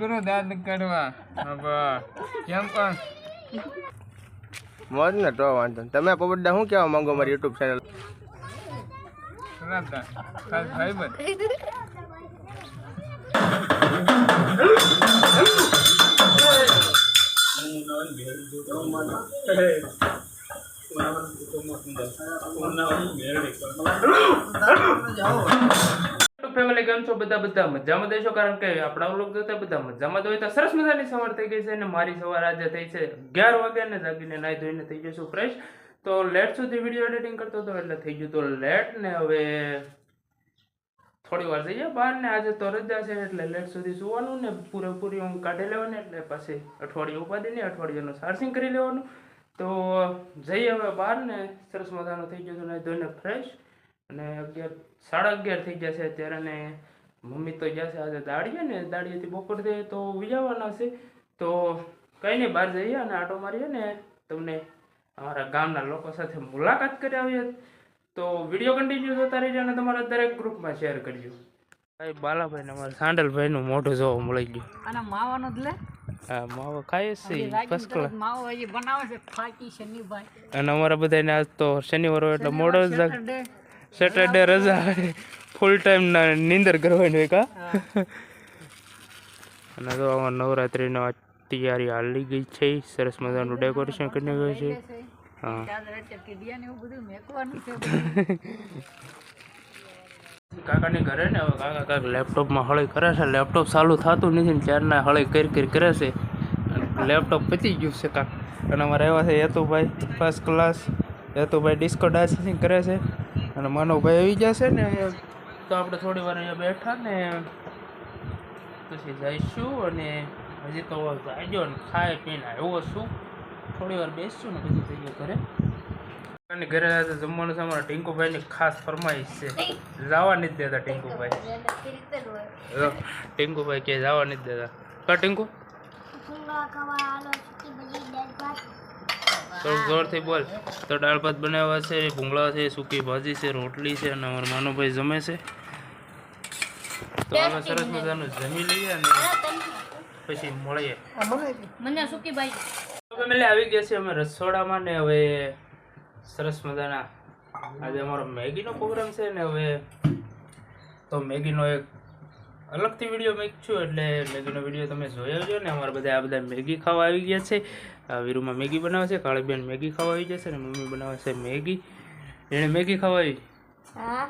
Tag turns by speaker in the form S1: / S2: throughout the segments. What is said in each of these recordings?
S1: કરો દાંત કાઢવા. હવે કેમ પણ.
S2: મોજ ને તો વાંધો નહીં. તમે પોપટડા શું કહેવા માંગો મારી યુટ્યુબ ચેનલ
S1: ફેમિલી કેમ છો બધા બધા મજામાં દેશો, કારણ કે આપણા લોકો જોતા બધા મજામાં તો હોય. તો સરસ મજાની સવાર થઈ ગઈ છે અને મારી સવાર આજે થઈ છે અગિયાર વાગ્યા ને જાગીને નાહી ધોઈને થઈ જશું ફ્રેશ તો લેટ સુધી વીડિયો એડિટિંગ કરતો હતો એટલે થઈ ગયું તો લેટ ને હવે થોડી વાર જઈએ બહાર ને. આજે તો રજા છે એટલે લેટ સુધી સુવાનું ને પૂરેપૂરી ઊંઘ કાઢી લેવાની એટલે પછી અઠવાડિયું ઉપાડી ને અઠવાડિયાનું સાર્સિંગ કરી લેવાનું. તો જઈએ હવે બહાર ને. સરસ મજાનું થઈ ગયું હતું નાહી ધોઈને ફ્રેશ અને અગિયાર સાડા અગિયાર થઈ જશે અત્યારે ને મમ્મી તો જશે આજે દાડીએ ને દાડીએથી બપોર થઈ તો વિજાવાના છે. તો કંઈ નહીં બહાર જઈએ અને આટો મારીએ ને તમને અમારા ગામના લોકો સાથે મુલાકાત કરી આવીએ. તો વીડિયો કન્ટિન્યુ જોતા રહીજો અને તમારા દરેક ગ્રુપમાં શેર કરજો. ભાઈ બાલાભાઈ ને અમારા સાંડલભાઈનું મોઢું જોવા મળી ગયું.
S3: અને માવાનો જ લે.
S1: માવો ખાઈએ છે ફર્સ્ટ ક્લાસ
S3: માવો હજી બનાવે છે શનિભાઈ
S1: અને અમારા બધાને આજ તો શનિવાર એટલે મોડો જ
S3: સેટરડે
S1: રજા ફૂલ ટાઈમ ના નીંદર કરવાની હોય કા? અને તો આમાં નવરાત્રિનો આ તૈયારી હાલી ગઈ છે. સરસ મજાનું ડેકોરેશન કરીને ગયું છે. હા.
S3: ચાલ રાતે ટીડિયા ને એવું બધું મેકવાનું છે. બધું.
S1: કાકાની ઘરે ને હવે કાકા કાંક લેપટોપમાં હળી કરે છે. લેપટોપ ચાલુ થતું નથી ને ત્યારના હળી કરી કરી કરે છે. લેપટોપ પતી ગયું છે કાક. અને અમારે આવ્યા છે Hetubhai first class Hetubhai disco dancing કરે છે. અને માનવભાઈ આવી જશે ને તો આપણે થોડી વાર અહીંયા બેઠા ને પછી જઈશું અને હજી તો જાજો ને ખાય પીને આવ્યો છું. થોડી વાર બેસશું ને પછી જઈએ ઘરે. અને ઘરે આજે જમવાનું છે અમારા ટીંકુભાઈની ખાસ ફરમાઈશ છે. જવા નથી દેતા ટીંકુભાઈ. જો, ટીંકુભાઈ કે જવા નથી દેતા. કા ટીંકુ? થોડુંક જોરથી બોલ. તો દાળ ભાત બનાવ્યા છે ભૂંગળા છે સૂકી ભાજી છે રોટલી છે અને અમારા માનુભાઈ જમે છે. તો અમે સરસ મજાનું જમી લઈએ અને પછી મળીએ.
S3: મને સુકી
S1: આવી ગયા છે અમે રસોડામાં ને હવે સરસ મજાના આજે અમારો મેગીનો પ્રોગ્રામ છે ને હવે તો મેગીનો એક અલગથી વીડિયો મેક છું એટલે મેગીનો વીડિયો તમે જોયો છો ને અમારા બધા આ બધા મેગી ખાવા આવી ગયા છે. આ વીરુમાં મેગી બનાવે છે કાળીબેન મેગી ખાવા આવી જશે ને મમ્મી બનાવે છે મેગી. એણે મેગી ખાવા આવી
S4: હા.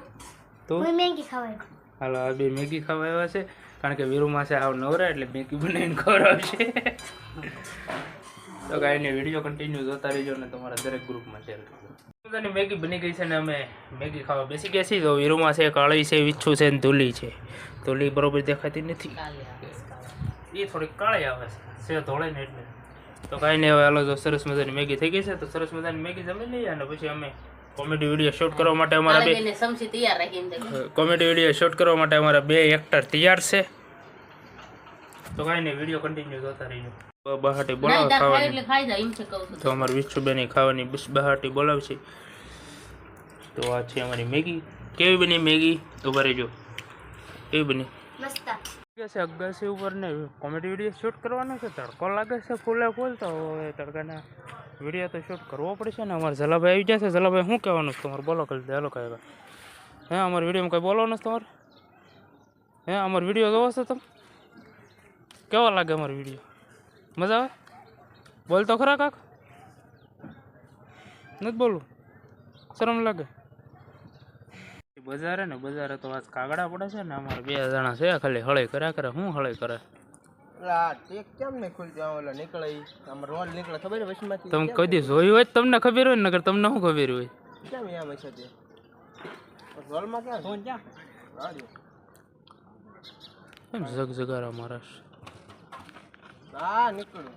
S1: તો?
S4: મેગી ખવાય
S1: હાલો આ બે મેગી ખાવા આવ્યા છે. કારણ કે વીરુ માસે આવ નવરા એટલે મેગી બનાવીને ખવડાવશે તો કાંઈ નહીં વીડિયો કન્ટિન્યુ જોતા રહેજો ને તમારા દરેક ગ્રુપમાં શેર કરજો. બધાની મેગી બની ગઈ છે ને અમે મેગી ખાવા બેસી ગયા છીએ. તો વીરુમાં છે કાળી છે વીછું છે ને ધૂલી છે. ધૂલી બરોબર દેખાતી નથી. એ થોડીક કાળી આવે છે. છે ધોળે ને એટલે. તો કાંઈ નહીં હવે હાલો જો સરસ મજાની મેગી થઈ ગઈ છે. તો સરસ મજાની મેગી જમી લઈએ અને પછી અમે કોમેડી વીડિયો શૂટ કરવા માટે અમારા બે
S3: સમસી તૈયાર રાખીને
S1: કોમેડી વીડિયો શૂટ કરવા માટે અમારા બે એક્ટર તૈયાર છે. તો કાંઈ નહીં વીડિયો કન્ટિન્યુ જોતા રહીજો. બહાટી બોલાવો ખાવાની.
S3: ખાઈ જાય એમ છે કહું છું.
S1: તો અમારે વિશુબેની ખાવાની બસ બહાટી બોલાવશે. તો આ છે અમારી મેગી. કેવી બની મેગી? ઊભા રહેજો. કેવી બની?
S4: મસ્ત.
S1: છે અગાસી ઉપર ને કોમેડી વીડિયો શૂટ કરવાનો છે? તડકો લાગે છે ફૂલે ફૂલ? તો હવે તડકાના વીડિયો તો શૂટ કરવો પડશે ને. અમારે જલાભાઈ આવી જશે જલાભાઈ શું કહેવાનું છે તમારે? બોલો કરી દે હાલો કાંઈ હે અમારા વિડીયોમાં કંઈ બોલવાનું છે તમારે? હે અમારો વીડિયો જોવો છો તમે? કેવો લાગે અમારો વીડિયો? મજા આવે? બોલ તો ખરા કાક? નથી બોલું શરમ લાગે. બજારે ને બજારે તો આજ કાગડા પડે છે ને અમારે બે જણા છે ખાલી હળઈ કર્યા કરે હું હળે કરે? તમે કદી જોયું હોય તમને ખબર હોય નગર તમને શું ખબર હોય? જગ જગારા મારા
S2: હા નીકળ્યું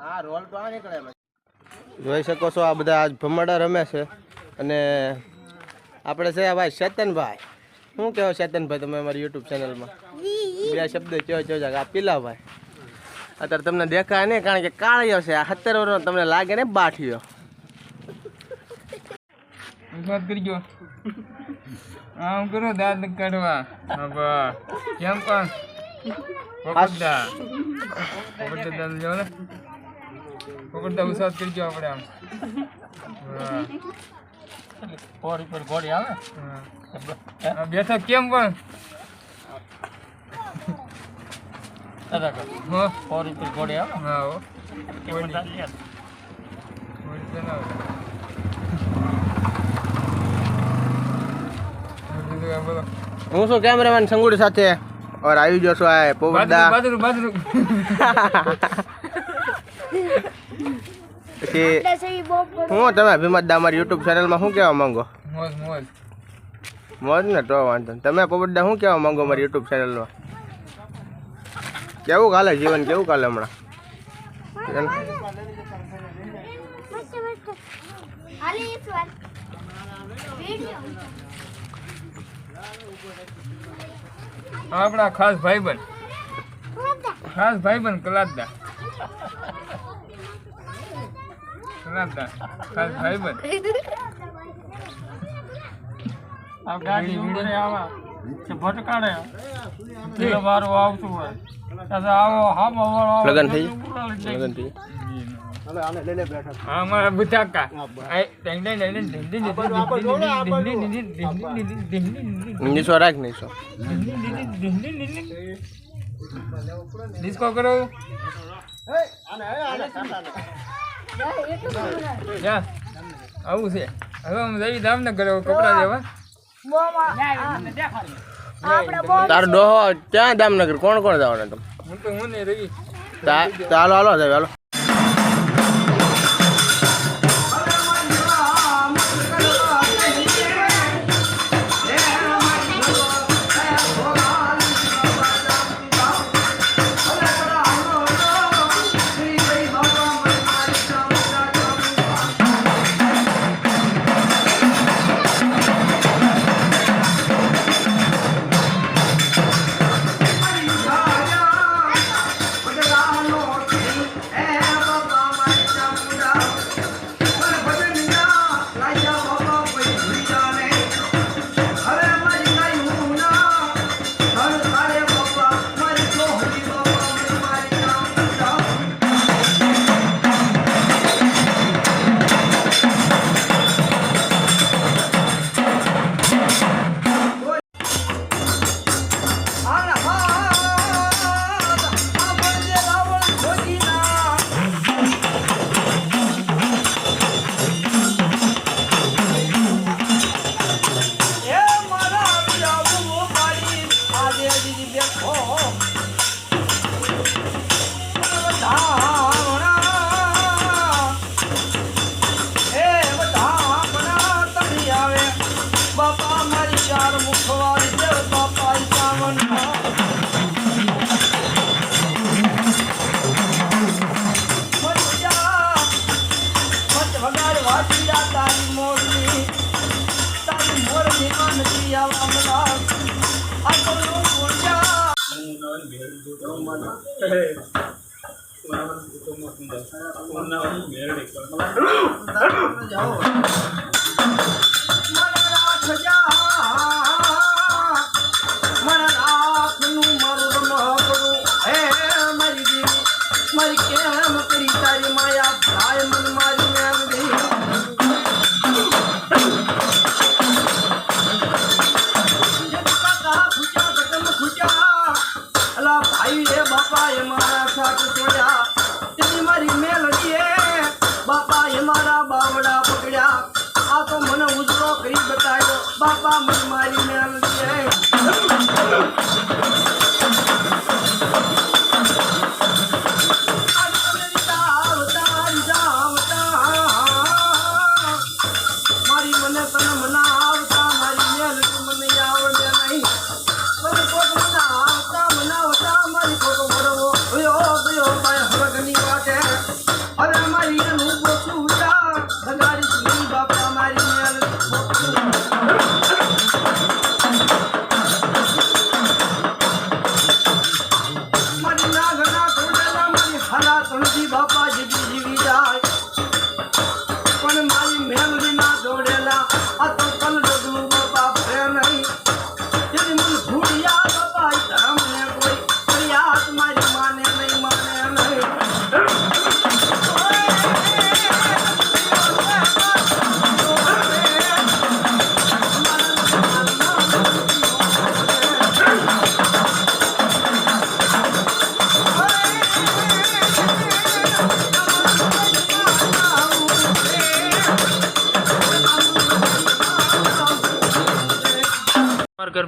S2: હા રોલ તો આ નીકળે જોઈ શકો છો આ બધા આજ ભમરડા રમે છે. અને આપણે છે ભાઈ ચેતનભાઈ શું કહો ચેતનભાઈ તમે અમારી યુટ્યુબ ચેનલમાં બે શબ્દ કયો કયો છે આ પીલાભાઈ અત્યારે તમને દેખાય નહીં કારણ કે કાળિયો છે. આ સત્તર વર્ષનો તમને લાગે ને બાઠિયો.
S1: વાત કરજો. આમ કરો દાંત કાઢવા. કેમ પણ?
S4: Maganda. Maganda dahil yun eh. Maganda ang saat kerja ko niya.
S1: Pori pori pori yan
S4: eh. Nah, biasa kiyang ko. Ada
S1: ka? kau pori pori
S4: yan? Nah,
S1: oh. o. Pori.
S4: Pori dahil yan. Oh.
S2: Pori dahil yan. Musuh kameraman sanggul di. Oh. ઓર આવી જશો આ
S4: બાજુ
S2: પછી હું તમે ભીમતદા અમારી YouTube ચેનલમાં શું કહેવા માંગો?
S4: મોજ મોજ.
S2: મોજ ને તો વાંધો નહીં. તમે પોપટદા શું કહેવા માંગો મારી યુટ્યુબ ચેનલમાં કેવું કાલે જીવન કેવું કાલે હમણાં?
S4: આપણા ખાસ ભાઈબંધ. ખાસ ભાઈબંધ કલાદદા કલાદદા ખાસ ભાઈબંધ.
S1: આ ગાડી ઉંમરે આવા. છે ભટકાડે. પેલો વારો આવતું હોય. આવો હામ વાળો
S2: લગન થઈ લગન થઈ નીસો રાખ નીસો
S4: ડિસ્કો કરો આવું છે હવે હું જઈ જામનગર કપડા લેવા
S2: તારો ડોહો ક્યાં જામનગર કોણ કોણ જવાના તમે
S4: હું તો હું ને
S2: રહી ચાલો હાલો સાહેબ હાલો
S5: one. Una, una, una,
S1: Mama.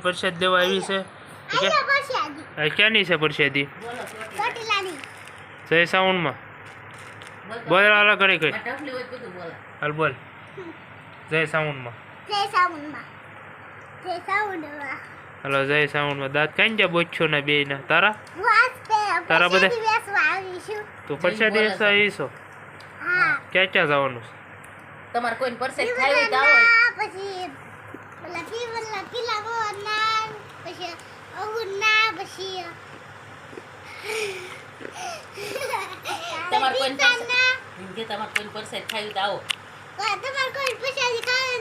S1: પ્રસાદ દેવા આવી છે? ક્યાંની છે પ્રસાદી? જય સાઉન્ડમાં. બોલ અલગ કરી કઈ
S3: ટફલી હોય તો બધું બોલે
S1: હાલ બોલ જય સાઉન્ડમાં. હલો જય સાઉન્ડમાં. દાંત કાંઈ ગયા બોચ્યો ને બે ના. તારા? તારા બધા? તું પ્રસાદી આવીશો? આવી ક્યાં ક્યાં જવાનું
S3: તમારે કોઈ પરસાદ ખાવી હોય તો આવો.
S6: પછી પેલા પીવલા પીલા મોરના પછી અગુના પછી
S3: તમારે પરસેટ
S6: પીતાના.
S3: જે તમારે તો આવો
S6: કોઈ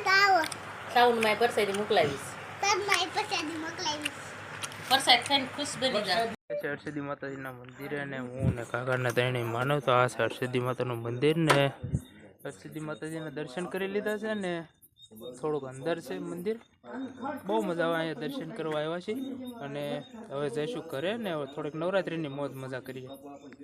S6: તો આવો
S3: મોકલાવીશ
S6: તમારી પછાડી મોકલાવીશ.
S3: પરસેટ ખાઈને ખુશ બની જાવ
S1: છે હર્ષદી માતાજીના મંદિરે ને હું ને કાકાને ત્રણેય માનવ તો આ છે માતાનું મંદિર ને હર્ષદી માતાજીના દર્શન કરી લીધા છે ને થોડુંક અંદર છે મંદિર. બહુ મજા આવે અહીંયા દર્શન કરવા આવ્યા છીએ. અને હવે જઈશું ઘરે ને થોડીક નવરાત્રિની મોજ મજા કરીએ.